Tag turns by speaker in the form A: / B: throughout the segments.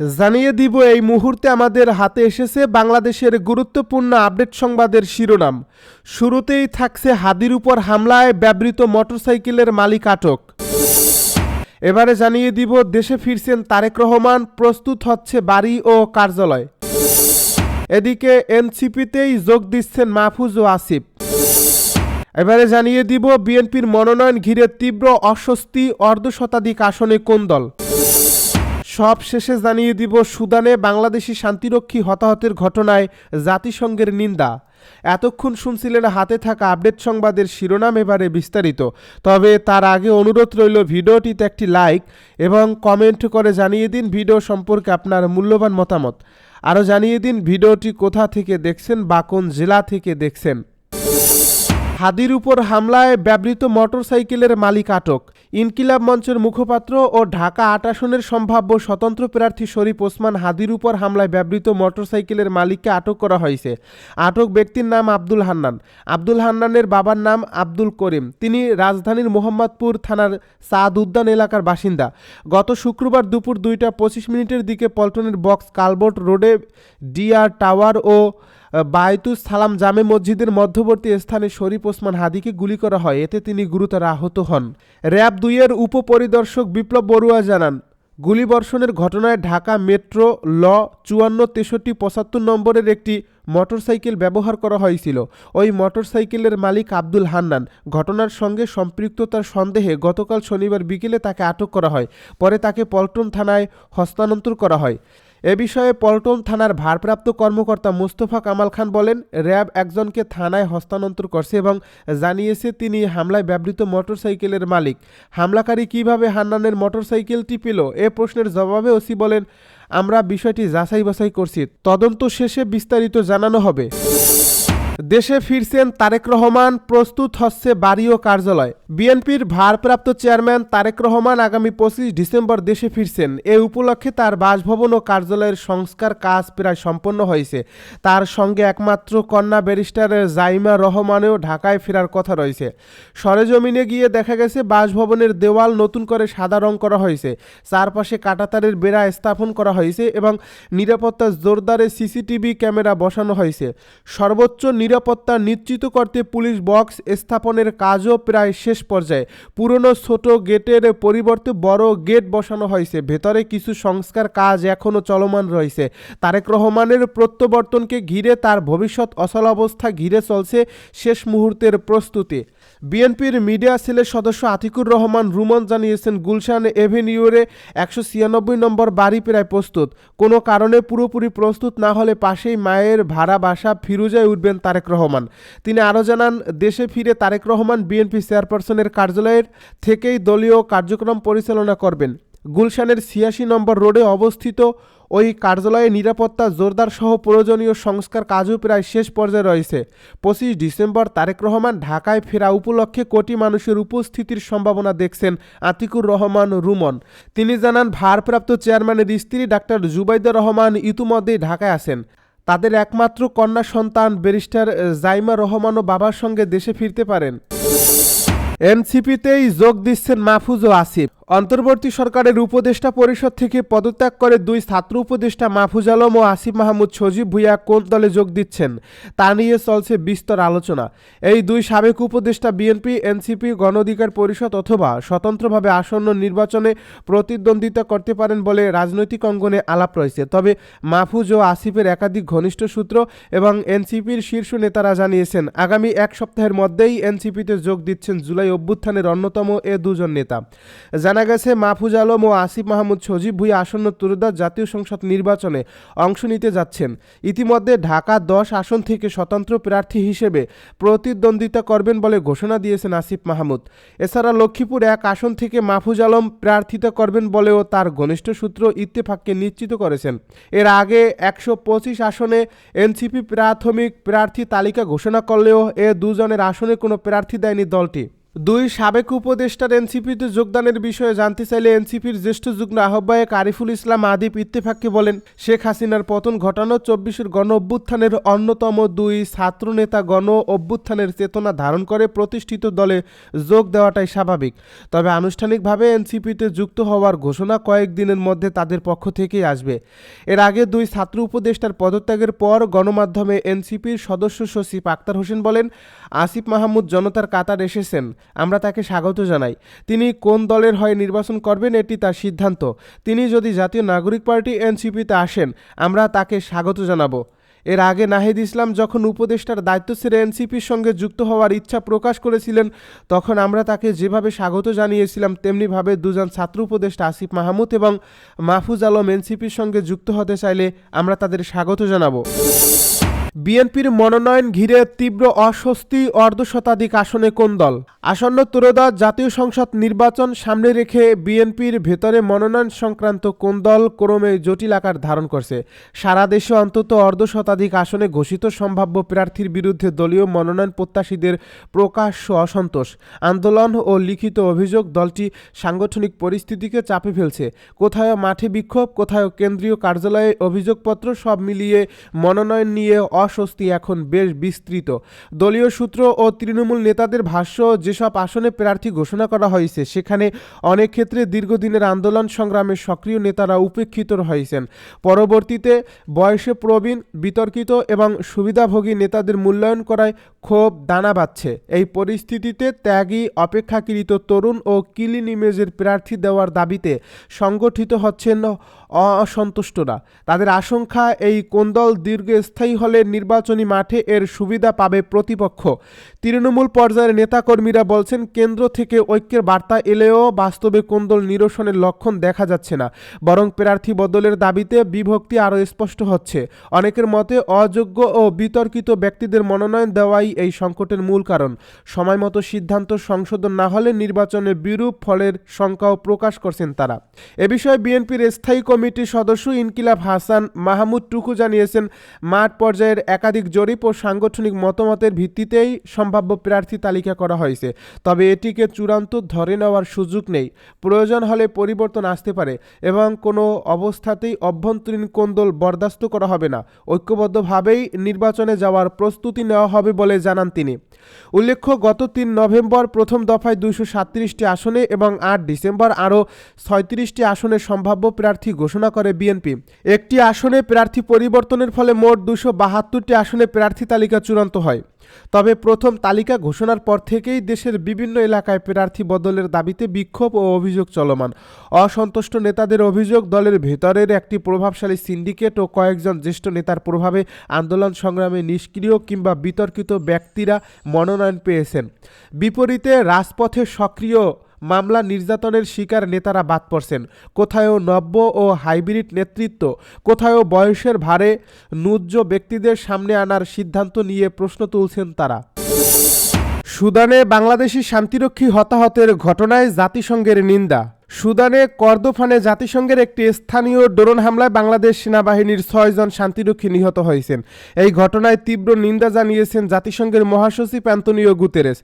A: জানিয়ে দিব এই মুহূর্তে আমাদের হাতে এসেছে বাংলাদেশের গুরুত্বপূর্ণ আপডেট সংবাদের শিরোনাম। শুরুতেই থাকছে হাদির উপর হামলায় ব্যবহৃত মোটরসাইকেলের মালিক আটক। এবারে জানিয়ে দিব, দেশে ফিরছেন তারেক রহমান, প্রস্তুত হচ্ছে বাড়ি ও কার্যালয়। এদিকে এনসিপিতেই যোগ দিচ্ছেন মাহফুজ ও আসিফ। এবারে জানিয়ে দিব, বিএনপির মনোনয়ন ঘিরে তীব্র অস্বস্তি অর্ধশতাধিক আসনে কোন দল? সব শেষে জানিয়ে দিব, সুদানে বাংলাদেশি শান্তিরক্ষী হতাহতের ঘটনায় জাতিসংঘের নিন্দা। এতক্ষণ শুনছিলেন হাতে থাকা আপডেট সংবাদের শিরোনাম এবারে বিস্তারিত। তবে তার আগে অনুরোধ রইল ভিডিওটিতে একটি লাইক এবং কমেন্ট করে জানিয়ে দিন ভিডিও সম্পর্কে আপনার মূল্যবান মতামত। আরও জানিয়ে দিন ভিডিওটি কোথা থেকে দেখছেন বা কোন জেলা থেকে দেখছেন। হাদির উপর হামলায় ব্যবহৃত মোটরসাইকেলের মালিক আটক। ইনকিলাব মঞ্চের মুখপাত্র ও ঢাকা আট আসনের সম্ভাব্য স্বতন্ত্র প্রার্থী শরীফ ওসমান হাদির উপর হামলায় ব্যবহৃত মোটরসাইকেলের মালিককে আটক করা হয়েছে। আটক ব্যক্তির নাম আব্দুল হান্নান। আব্দুল হান্নানের বাবার নাম আব্দুল করিম। তিনি রাজধানীর মোহাম্মদপুর থানার সাদ উদ্যান এলাকার বাসিন্দা। গত শুক্রবার দুপুর দুইটা পঁচিশ মিনিটের দিকে পল্টনের বক্স কালবোর্ট রোডে ডিআর টাওয়ার ও বায়তুস সালাম জামে মসজিদের মধ্যবর্তী স্থানে শরীফ ওসমান হাদিকে গুলি করা হয়, এতে তিনি গুরুতর আহত হন। র্যাব দুইয়ের উপপরিদর্শক বিপ্লব বড়ুয়া জানান, গুলিবর্ষণের ঘটনায় ঢাকা মেট্রো ল চুয়ান্ন তেষট্টি পঁচাত্তর নম্বরের একটি মোটরসাইকেল ব্যবহার করা হয়েছিল। ওই মোটরসাইকেলের মালিক আব্দুল হান্নান। ঘটনার সঙ্গে সম্পৃক্ততার সন্দেহে গতকাল শনিবার বিকেলে তাকে আটক করা হয়। পরে তাকে পল্টন থানায় হস্তান্তর করা হয়। এ বিষয়ে পল্টন থানার ভারপ্রাপ্ত কর্মকর্তা মুস্তফা কামাল খান বলেন, র্যাব একজনকে থানায় হস্তান্তর করছে এবং জানিয়েছে তিনি হামলায় ব্যবহৃত মোটরসাইকেলের মালিক। হামলাকারী কীভাবে হান্নানের মোটরসাইকেলটি পেল, এ প্রশ্নের জবাবে ওসি বলেন, আমরা বিষয়টি যাচাই বাছাই করছি, তদন্ত শেষে বিস্তারিত জানানো হবে। দেশে ফিরছেন তারেক রহমান, প্রস্তুত হচ্ছে বাড়ি ও কার্যালয়। বিএনপির ভারপ্রাপ্ত চেয়ারম্যান তারেক রহমান আগামী পঁচিশ ডিসেম্বর দেশে ফিরছেন। এ উপলক্ষে তার বাসভবন ও কার্যালয়ের সংস্কার কাজ প্রায় সম্পন্ন হয়েছে। তার সঙ্গে একমাত্র কন্যা ব্যারিস্টার জাইমা রহমানেও ঢাকায় ফেরার কথা রয়েছে। সরেজমিনে গিয়ে দেখা গেছে, বাসভবনের দেওয়াল নতুন করে সাদা রং করা হয়েছে। চারপাশে কাটাতারের বেড়া স্থাপন করা হয়েছে এবং নিরাপত্তা জোরদারে সিসিটিভি ক্যামেরা বসানো হয়েছে। সর্বোচ্চ নিরাপত্তা নিশ্চিত করতে পুলিশ বক্স স্থাপনের কাজও প্রায় শেষ পর্যায়ে। পুরনো ছোট গেটের পরিবর্তে বড় গেট বসানো হয়েছে। ভেতরে কিছু সংস্কার কাজ এখনও চলমান রয়েছে। তারেক রহমানের প্রত্যাবর্তনকে ঘিরে তার ভবিষ্যৎ অচলাবস্থা ঘিরে চলছে শেষ মুহূর্তের প্রস্তুতি। বিএনপির মিডিয়া সেলের সদস্য আতিকুর রহমান রুমন জানিয়েছেন, গুলশান এভিনিউরে একশো ছিয়ানব্বই নম্বর বাড়ি প্রায় প্রস্তুত। কোনো কারণে পুরোপুরি প্রস্তুত না হলে পাশেই মায়ের ভাড়া বাসা ফিরুজায় উঠবেন তারেক রহমান। তিনি আরও জানান, দেশে ফিরে তারেক রহমান বিএনপি চেয়ারপারসনের কার্যালয়ের থেকেই দলীয় কার্যক্রম পরিচালনা করবেন। গুলশানের ছিয়াশি নম্বর রোডে অবস্থিত ওই কার্যালয়ে নিরাপত্তা জোরদার সহ প্রয়োজনীয় সংস্কার কাজও প্রায় শেষ পর্যায়ে রয়েছে। পঁচিশ ডিসেম্বর তারেক রহমান ঢাকায় ফেরা উপলক্ষে কোটি মানুষের উপস্থিতির সম্ভাবনা দেখছেন আতিকুর রহমান রুমন। তিনি জানান, ভারপ্রাপ্ত চেয়ারম্যানের স্ত্রী ডাক্তার জুবাইদুর রহমান ইতিমধ্যেই ঢাকায় আছেন। তাদের একমাত্র কন্যা সন্তান ব্যারিস্টার জাইমা রহমানও বাবার সঙ্গে দেশে ফিরতে পারেন। এনসিপিতেই যোগ দিচ্ছেন মাহফুজ ও আসিফ। অন্তর্বর্তী সরকারের উপদেষ্টা পরিষদ থেকে পদত্যাগ করে দুই ছাত্র উপদেষ্টা মাহফুজ আলম ও আসিফ মাহমুদ সজীব ভুইয়া কোন দলে যোগ দিচ্ছেন, তা নিয়ে চলছে বিস্তর আলোচনা। এই দুই সাবেক উপদেষ্টা বিএনপি, এনসিপি, গণ অধিকার পরিষদ অথবা স্বতন্ত্রভাবে আসন্ন নির্বাচনে প্রতিদ্বন্দ্বিতা করতে পারেন বলে রাজনৈতিক অঙ্গনে আলাপ রয়েছে। তবে মাহফুজ ও আসিফের একাধিক ঘনিষ্ঠ সূত্র এবং এনসিপির শীর্ষ নেতারা জানিয়েছেন, আগামী এক সপ্তাহের মধ্যেই এনসিপিতে যোগ দিচ্ছেন জুলাই অভ্যুত্থানের অন্যতম এ দুজন নেতা। জানা গেছে, মাহফুজ আলম ও আসিফ মাহমুদ সজীব ভুঁই আসন্ন ত্রয়োদশ জাতীয় সংসদ নির্বাচনে অংশ নিতে যাচ্ছেন। ইতিমধ্যে ঢাকা দশ আসন থেকে স্বতন্ত্র প্রার্থী হিসেবে প্রতিদ্বন্দ্বিতা করবেন বলে ঘোষণা দিয়েছেন আসিফ মাহমুদ। এছাড়া লক্ষ্মীপুর এক আসন থেকে মাহফুজ আলম প্রার্থিতা করবেন বলেও তার ঘনিষ্ঠ সূত্র ইত্তেফাককে নিশ্চিত করেছেন। এর আগে একশো পঁচিশ আসনে এনসিপি প্রাথমিক প্রার্থী তালিকা ঘোষণা করলেও এ দুজনের আসনে কোনো প্রার্থী দেয়নি দলটি। দুই সাবেক উপদেষ্টার এনসিপিতে যোগদানের বিষয়ে জানতে চাইলে এনসিপির জ্যেষ্ঠ যুগ্ম আহ্বায়ক আরিফুল ইসলাম আদিপ ইত্তেফাককে বলেন, শেখ হাসিনার পতন ঘটানো চব্বিশের গণ অভ্যুত্থানের অন্যতম দুই ছাত্রনেতা গণ অভ্যুত্থানের চেতনা ধারণ করে প্রতিষ্ঠিত দলে যোগ দেওয়াটাই স্বাভাবিক। তবে আনুষ্ঠানিকভাবে এনসিপিতে যুক্ত হওয়ার ঘোষণা কয়েকদিনের মধ্যে তাদের পক্ষ থেকেই আসবে। এর আগে দুই ছাত্র উপদেষ্টার পদত্যাগের পর গণমাধ্যমে এনসিপির সদস্য সচিব আক্তার হোসেন বলেন, আসিফ মাহমুদ জনতার কাতার এসেছেন। আমরা তাকে স্বাগত জানাই। তিনি কোন দলের হয়ে নির্বাচন করবেন এটি তার সিদ্ধান্ত। তিনি যদি জাতীয় নাগরিক পার্টি এনসিপিতে আসেন, আমরা তাকে স্বাগত জানাব। এর আগে নাহিদ ইসলাম যখন উপদেষ্টার দায়িত্ব ছেড়ে এনসিপির সঙ্গে যুক্ত হওয়ার ইচ্ছা প্রকাশ করেছিলেন, তখন আমরা তাকে যেভাবে স্বাগত জানিয়েছিলাম, তেমনিভাবে দুজন ছাত্র উপদেষ্টা আসিফ মাহমুদ এবং মাহফুজ আলম এনসিপির সঙ্গে যুক্ত হতে চাইলে আমরা তাদের স্বাগত জানাব। বিএনপির মনোনয়ন ঘিরে তীব্র অস্বস্তি অর্ধশতাধিক আসনে কোন দল? আসন্ন ত্রয়োদশ জাতীয় সংসদ নির্বাচন সামনে রেখে বিএনপির ভেতরে মনোনয়ন সংক্রান্ত কোন দল ক্রমে জটিল আকার ধারণ করছে? সারা দেশে অন্তত অর্ধশতাধিক আসনে ঘোষিত সম্ভাব্য প্রার্থীর বিরুদ্ধে দলীয় মনোনয়ন প্রত্যাশীদের প্রকাশ্য অসন্তোষ। আন্দোলন ও লিখিত অভিযোগ দলটি সাংগঠনিক পরিস্থিতিকে চাপে ফেলছে। কোথায় মাঠে বিক্ষোভ, কোথায় কেন্দ্রীয় কার্যালয়ে অভিযোগপত্র সব মিলিয়ে মনোনয়ন নিয়ে অস্বস্তি এখন বেশ বিস্তৃত। দলীয় সূত্র ও তৃণমূল নেতাদের ভাষ্য, যেসব আসনে প্রার্থী ঘোষণা করা হয়েছে, সেখানে অনেক ক্ষেত্রে দীর্ঘদিনের আন্দোলন সংগ্রামের সক্রিয় নেতারা উপেক্ষিত হয়েছেন পরবর্তীতে বয়সে প্রবীণ, বিতর্কিত এবং সুবিধাভোগী নেতাদের মূল্যায়ন করায় ক্ষোভ দানা বাঁধছে। এই পরিস্থিতিতে ত্যাগী, অপেক্ষাকৃত তরুণ ও কিলিন ইমেজের প্রার্থী দেওয়ার দাবিতে সংগঠিত হচ্ছেন অসন্তুষ্টরা। তাদের আশঙ্কা, এই কোন্দল দীর্ঘস্থায়ী হলে নির্বাচনী মাঠে এর সুবিধা পাবে প্রতিপক্ষ। তৃণমূল পর্যায়ের নেতাকর্মীরা বলছেন, কেন্দ্র থেকে ঐক্যের বার্তা এলেও বাস্তবে কোন্দল নিরসনের লক্ষণ দেখা যাচ্ছে না। বরং প্রার্থী বদলের দাবিতে বিভক্তি আরও স্পষ্ট হচ্ছে। অনেকের মতে, অযোগ্য ও বিতর্কিত ব্যক্তিদের মনোনয়ন দেওয়াই এই সংকটের মূল কারণ। সময়মতো সিদ্ধান্ত সংশোধন না হলে নির্বাচনে বিরূপ ফলের শঙ্কাও প্রকাশ করছেন তারা। এ বিষয়ে বিএনপির স্থায়ী কমিটির সদস্য ইনকিলাব হাসান মাহমুদ টুকু জানিয়েছেন, মাঠ পর্যায়ের একাধিক জরিপ ও সাংগঠনিক মতামতের ভিত্তিতেই সম্ভাব্য প্রার্থী তালিকা করা হয়েছে। তবে এটিকে চূড়ান্ত ধরে নেওয়ার সুযোগ নেই। প্রয়োজন হলে পরিবর্তন আসতে পারে এবং কোনো অবস্থাতেই অভ্যন্তরীণ কোন্দল বরদাস্ত করা হবে না। ঐক্যবদ্ধভাবেই নির্বাচনে যাওয়ার প্রস্তুতি নেওয়া হবে বলে জানান তিনি। উল্লেখ্য, গত তিন নভেম্বর প্রথম দফায় দুইশো সাতত্রিশটি আসনে এবং আট ডিসেম্বর আরও ছয়ত্রিশটি আসনে সম্ভাব্য প্রার্থী ঘোষণা করে বিএনপি। একটি আসনে প্রার্থী পরিবর্তনের ফলে মোট দুশো বাহাত্তরটি আসনে প্রার্থী তালিকা চূড়ান্ত হয়। তবে প্রথম তালিকা ঘোষণার পর থেকেই দেশের বিভিন্ন এলাকায় প্রার্থী বদলের দাবিতে বিক্ষোভ ও অভিযোগ চলমান। অসন্তুষ্ট নেতাদের অভিযোগ, দলের ভেতরের একটি প্রভাবশালী সিন্ডিকেট ও কয়েকজন জ্যেষ্ঠ নেতার প্রভাবে আন্দোলন সংগ্রামে নিষ্ক্রিয় কিংবা বিতর্কিত ব্যক্তিরা মনোনয়ন পেয়েছেন। বিপরীতে রাজপথে সক্রিয় মামলা নির্যাতনের শিকার নেতারা বাদ পড়ছেন। কোথায়ও নব্য ও হাইব্রিড নেতৃত্ব, কোথায়ও বয়সের ভারে নুজ্জ ব্যক্তিদের সামনে আনার সিদ্ধান্ত নিয়ে প্রশ্ন তুলছেন তারা। সুদানে বাংলাদেশি শান্তিরক্ষী হতাহতের ঘটনায় জাতিসংঘের নিন্দা। সুদানে কর্দোফানে জাতিসংঘের একটি স্থানীয় ড্রোন হামলায় বাংলাদেশ সেনাবাহিনীর ছয়জন শান্তিরক্ষী নিহত হয়েছেন। এই ঘটনায় তীব্র নিন্দা জানিয়েছেন জাতিসংঘের মহাসচিব অ্যান্তনিও গুতেরেস।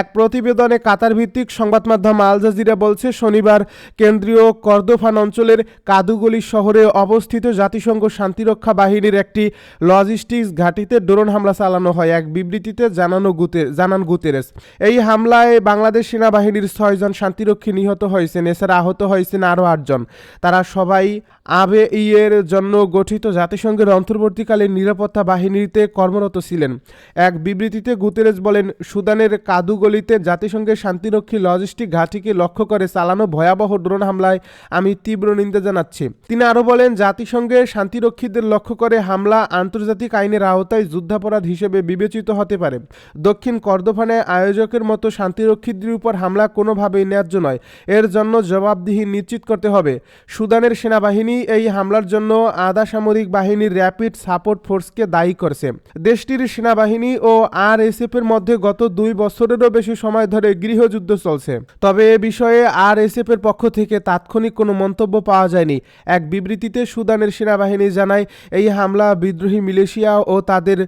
A: এক প্রতিবেদনে কাতার ভিত্তিক সংবাদ মাধ্যম আল জাজিরা বলছে, শনিবার কেন্দ্রীয় কর্দোফান অঞ্চলের কাদুগলি শহরে অবস্থিত জাতিসংঘ শান্তিরক্ষা বাহিনীর একটি লজিস্টিক্স ঘাঁটিতে ড্রোন হামলা চালানো হয়। এক বিবৃতিতে জানানো গুতে, জানান গুতেরেস। এই হামলায় বাংলাদেশ সেনাবাহিনীর ছয়জন শান্তিরক্ষী নিহত হয়েছেন। এছাড়া আহত হয়েছেন আরও আটজন। তারা সবাই আবে ইয়ের জন্য গঠিত জাতিসংঘের অন্তর্বর্তীকালীন নিরাপত্তা বাহিনীতে কর্মরত ছিলেন। এক বিবৃতিতে গুতেরেজ বলেন, সুদানের কাদুগলিতে জাতিসংঘের শান্তিরক্ষী লজিস্টিক ঘাঁটিকে লক্ষ্য করে চালানো ভয়াবহ ড্রোন হামলায় আমি তীব্র নিন্দা জানাচ্ছি। তিনি আরও বলেন জাতিসংঘের শান্তিরক্ষীদের লক্ষ্য করে হামলা আন্তর্জাতিক আইনের আওতায় যুদ্ধাপরাধ হিসেবে বিবেচিত হতে পারে। দক্ষিণ কর্দোফানে আয়োজকের মতো শান্তিরক্ষীদের উপর হামলা কোনোভাবেই ন্যায্য নয়। এর জন্য জবাবদিহি নিশ্চিত করতে হবে। সুদানের সেনাবাহিনী এই হামলার জন্য আধা সামরিক বাহিনীর র্যাপিড সাপোর্ট ফোর্সকে দায়ী করছে। দেশটির সেনাবাহিনী ও আরএসএফ এর মধ্যে গত দুই বছরেরও বেশি সময় ধরে গৃহযুদ্ধ চলছে। তবে এ বিষয়ে আরএসএফ এর পক্ষ থেকে তাৎক্ষণিক কোনো মন্তব্য পাওয়া যায়নি। এক বিবৃতিতে সুদানের সেনাবাহিনী জানায়, এই হামলা বিদ্রোহী মিলেশিয়া ও তাদের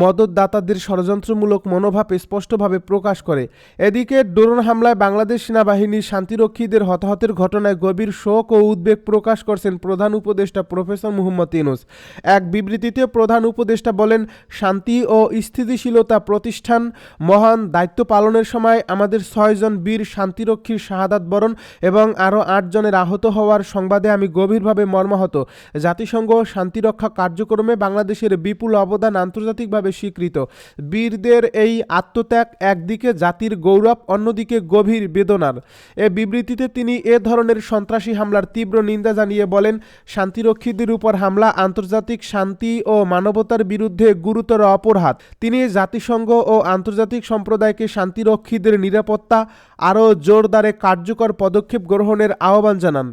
A: মদতদাতাদের ষড়যন্ত্রমূলক মনোভাব স্পষ্টভাবে প্রকাশ করে। এদিকে ড্রোন হামলায় বাংলাদেশ সেনাবাহিনী শান্তিরক্ষীদের হতাহতের ঘটনায় গভীর শোক ও উদ্বেগ প্রকাশ করছেন প্রধান উপদেষ্টা প্রফেসর মুহম্মদ ইউনুস। এক বিবৃতিতে প্রধান উপদেষ্টা বলেন, শান্তি ও স্থিতিশীলতা প্রতিষ্ঠান মহান দায়িত্ব পালনের সময় আমাদের ছয়জন বীর শান্তিরক্ষীর শাহাদাত বরণ এবং আরও আটজনের আহত হওয়ার সংবাদে আমি গভীরভাবে মর্মাহত। জাতিসংঘ শান্তিরক্ষা কার্যক্রমে বাংলাদেশের বিপুল অবদান আন্তর্জাতিকভাবে স্বীকৃত। বীরদের এই আত্মত্যাগ একদিকে জাতির গৌরব, অন্যদিকে গভীর বেদনার। এ বিবৃতিতে তিনি এ ধরনের সন্ত্রাসী হামলার তীব্র নিন্দা জানিয়ে বলেন, শান্তিরক্ষীদের উপর হামলা, আন্তর্জাতিক শান্তি ও মানবতার বিরুদ্ধে গুরুতর অপরাধ। তিনি জাতিসংঘ ও আন্তর্জাতিক সম্প্রদায়কে শান্তিরক্ষীদের নিরাপত্তা আরও জোরদারে কার্যকর পদক্ষেপ গ্রহণের আহ্বান জানান।